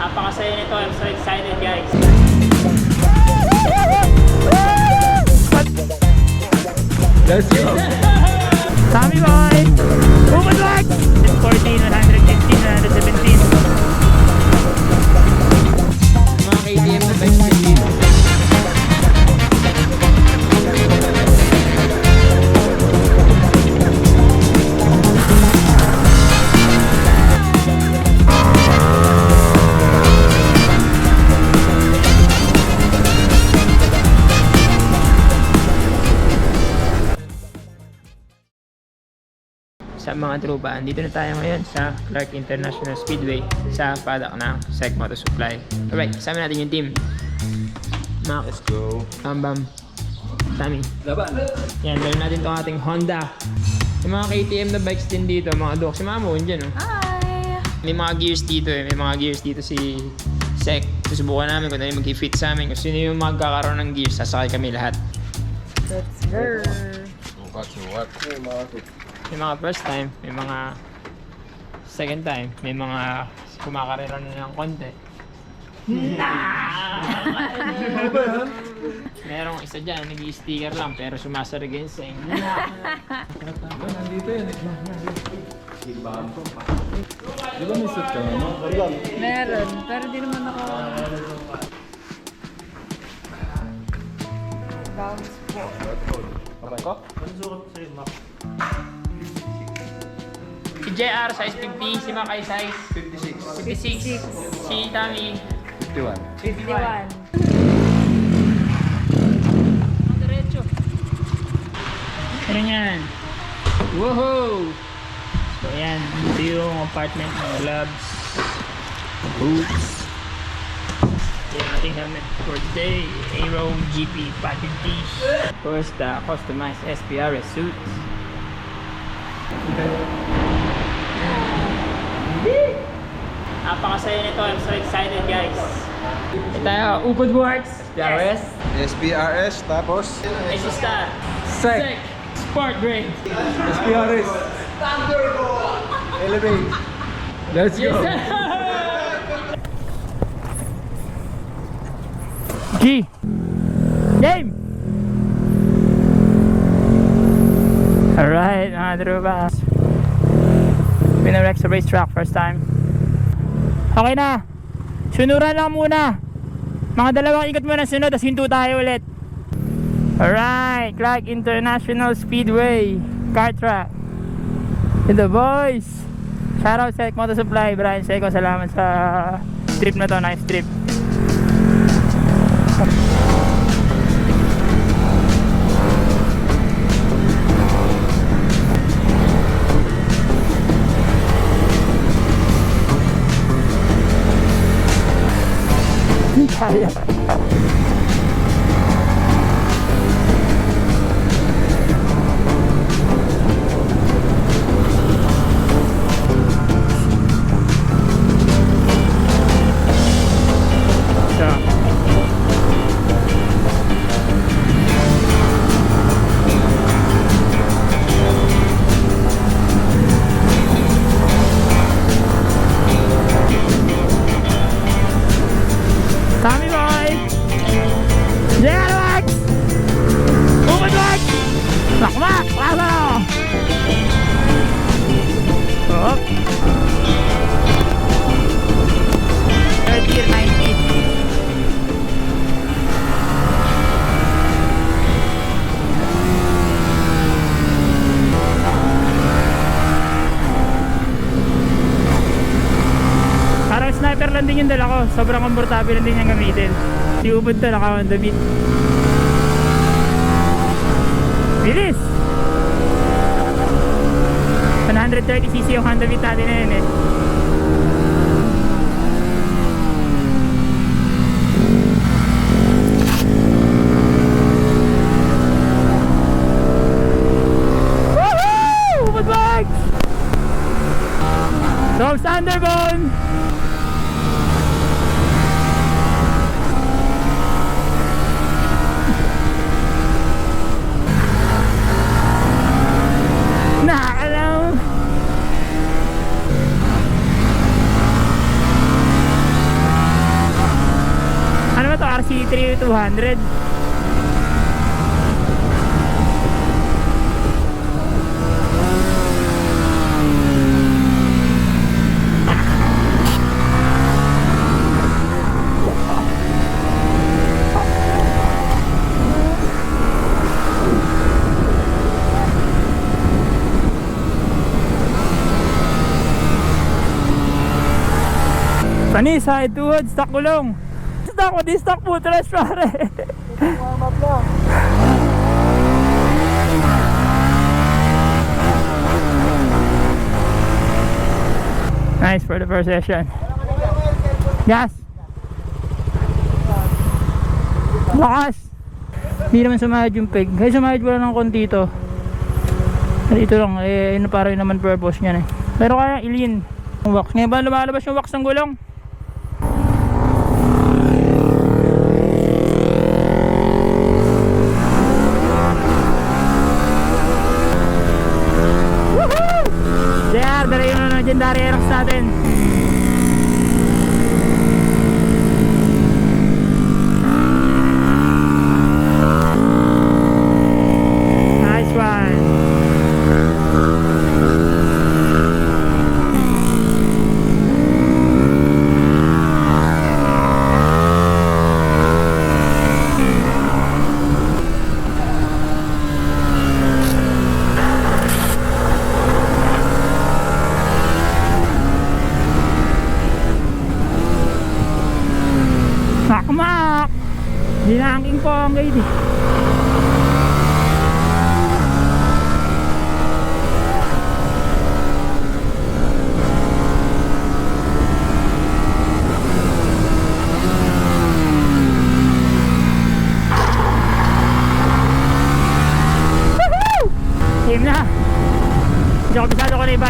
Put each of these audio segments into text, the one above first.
Napakasaya nito. I'm so excited guys. Let's go! Tommy boy! Open back! 14, 115, Sa mga tropa, andito na tayo ngayon sa Clark International Speedway sa padak ng Sec Moto Supply. Alright, kasama natin yung team. Max, Let's go! Bam Bam, Sammy. Laban! Yan, meron natin itong ating Honda. Yung mga KTM na bikes din dito, mga dok. Si Mamo, yun dyan, oh. Hi! May mga gears dito eh. May mga gears dito si Sec. Susubukan namin kung ano yung mag-fit sa amin. Kung sino yung magkakaroon ng gears, sasakay kami lahat. Let's go! What to what? May mga first time, may mga second time, may mga kumakarera na ng konti. Merong isa dyan, nag-sticker lang pero sumasarag yung sing. Nandito yan eh. Di ba may suit ka naman? Meron, pero di naman ako... Bounce po. Kamay ko? Si JR size 50, si Makay size 56. 56, si Tommy 51. 51. Diretso. Ano yan? Woohoo! So yan, ito yung apartment ng Labs. Boots. Yung ating helmet for today, Aero GP package tees. Of course, the customized SPRS suit. Napakasaya nito. I'm so excited guys. Ito tayo, Upod Works. SPRS? SPRS, tapos? Exista. Sec. Sport grade. SPRS. Elevate. Let's go! G. Game! Alright, mga tropa. Pinarek sa racetrack first time. Okay na. Sunuran lang muna. Mga dalawang ikot muna sunod, tapos hinto tayo ulit. Alright, Clark International Speedway. Car track. To the boys. Shoutout sa Moto Supply, Brian Seco. Salamat sa trip na to. Nice trip. Kaya. Sobrang komportable lang din yung gamitin. Di ubod to, naka on the beat. Bilis! 130cc yung Honda Beat natin na yun eh. Woohoo! Ubod bags! Tom Sanderbone! RC3 200. Panis, side tuhod, stock gulong. Stock mo, di stock mo, tres pare. Nice for the first session. Gas. Lakas. Hindi naman sumahid yung peg. Kaya sumahid wala ng konti ito. Dito lang, eh, yun na parang yun naman purpose niyan eh. Pero kaya ilin. Yung wax. Ngayon ba lumalabas yung wax ng gulong?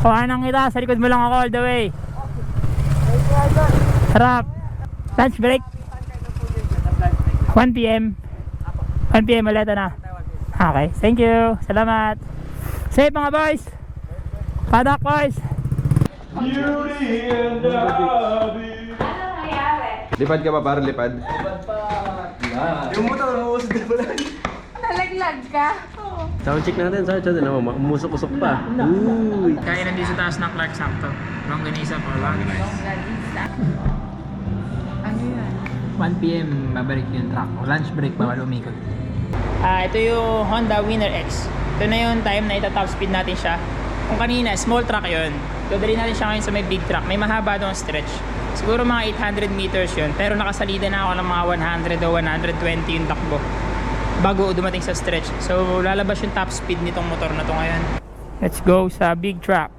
Kuhanan kita, sa likod mo lang ako all the way. Sarap! Lunch break. 1 p.m. 1 p.m. ulit na. Okay, thank you. Salamat. Safe mga boys. Padak boys. Lipad ka pa para lipad. Nalaglag ka? Sound check natin, sound check natin. Oh, umusok-usok pa. Uy. Kaya nandito sa taas ng Clark Sakto. Longganisa pa. Ano yan? 1 p.m. babalik yung truck. Lunch break bawal umikot. Ah, ito yung Honda Winner X. Ito na yung time na ita-top speed natin siya. Kung kanina, small truck yun. Dodali natin siya ngayon sa may big truck. May mahaba doon stretch. Siguro mga 800 meters yun. Pero nakasalida na ako ng mga 100 o 120 yung takbo. Bago dumating sa stretch. So, lalabas yung top speed nitong motor na to ngayon. Let's go sa big truck.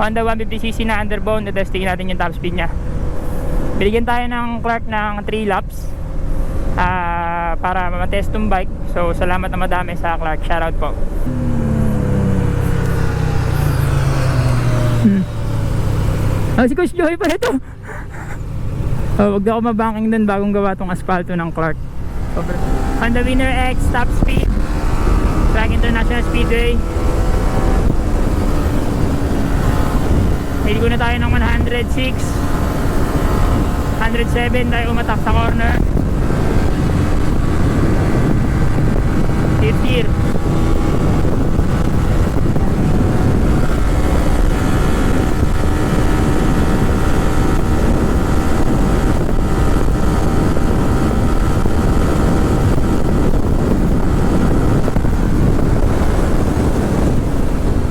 Honda 150cc na underbone. Natesting natin yung top speed niya. Binigyan tayo ng Clark ng 3 laps ah para matest yung bike. So, salamat na madami sa Clark. Shoutout po. Hmm. Oh, si Coach Joey pa ito. oh, wag ako mabanking dun bagong gawa tong asfalto ng Clark. Sobrang. Honda Winner X top speed. Track International Speedway. Hindi ko na tayo ng 106. 107 tayo umatak sa corner. Fifth gear.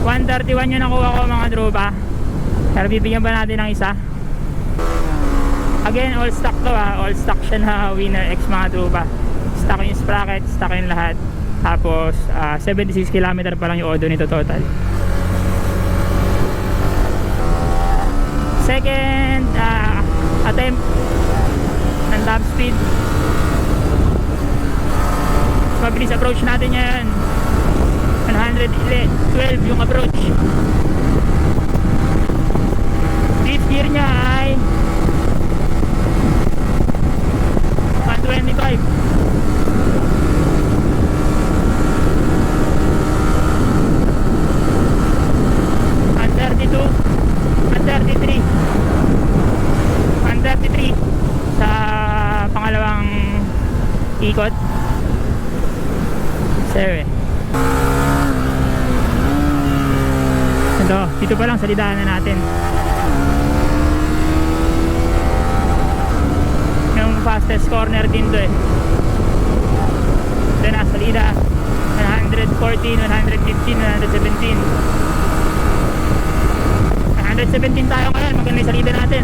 131 yung nakuha mga tropa. Pero bibigyan ba natin ng isa? Again, all stock to ah. All stock siya na winner X mga tropa. Stock yung sprocket, stock yung lahat. Tapos, ah, 76 km pa lang yung odo nito total. Second ah, attempt ng top speed. Mabilis approach natin yan. 112 yung approach. Gear niya ay 125. One thirty-two, one thirty-three, one thirty-three sa pangalawang ikot. Sewe. Ito, dito pa lang sa lidaanan natin. Yung corner din to eh. Ito na, salida. 114, 115, 117. 117 tayo ngayon, maganda yung salida natin.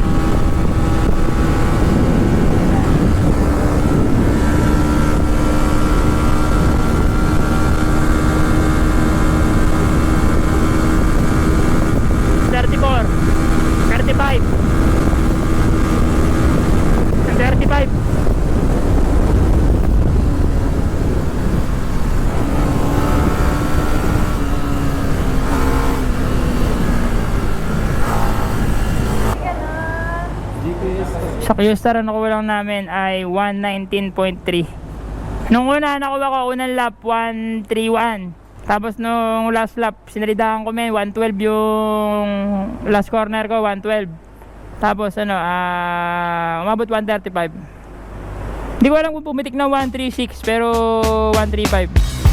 Sa Q-Star ang nakuha lang namin ay 119.3. Nung una nakuha ko unang lap 131. Tapos nung last lap sinalidahan ko men 112 yung last corner ko 112. Tapos ano ah umabot 135. Hindi ko alam kung pumitik na 136 pero 135.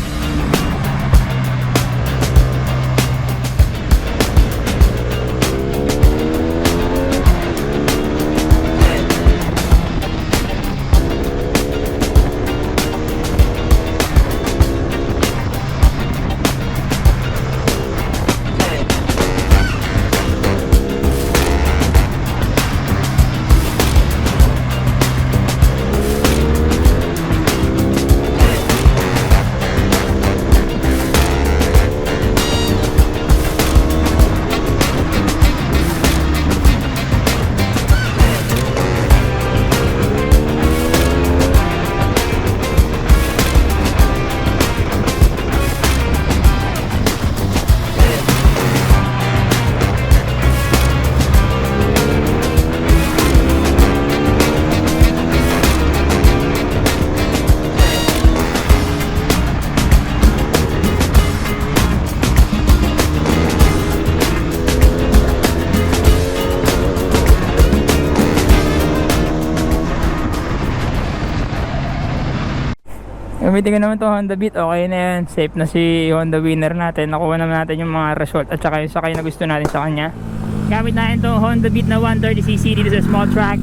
Gamitin ko naman to Honda Beat, okay na yan. Safe na si Honda winner natin. Nakuha naman natin yung mga result at saka yung sakay na gusto natin sa kanya. Gamit natin to Honda Beat na 130cc dito sa small track.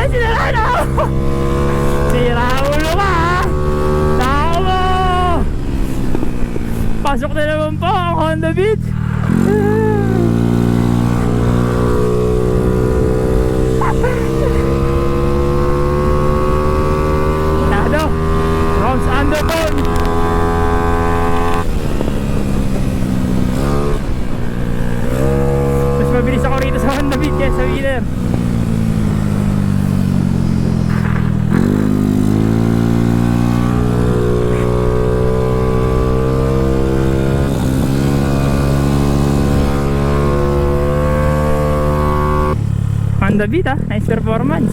Ay! Siniraan ako! Sira ulo ka! Tao! Pasok na naman po ang Honda Beat! Nado! Roms Underbone! Mas mabilis ako rito sa Honda Beat kaya sa Wheeler. Honda Beat ah, nice performance.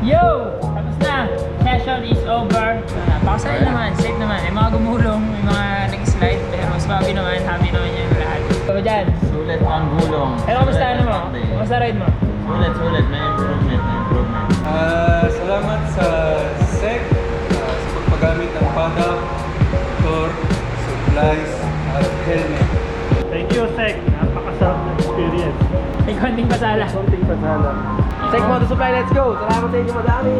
Yo! Tapos na! Session is over. Napakasaya naman, safe naman. May mga gumulong, may mga nag-slide, pero swabe naman, happy naman yung lahat. So dyan, Sulit ang gulong. ano kamusta ano mo? Kamusta ride mo? Sulit, sulit. May improvement, may improvement. Ah, salamat sa SEC ah, sa pagpagamit ng paddock, motor, supplies, at helmet. Thank you, Sek. May konting pasala. Konting pasala. Sek Motor Supply, let's go! Salamat sa inyo madami!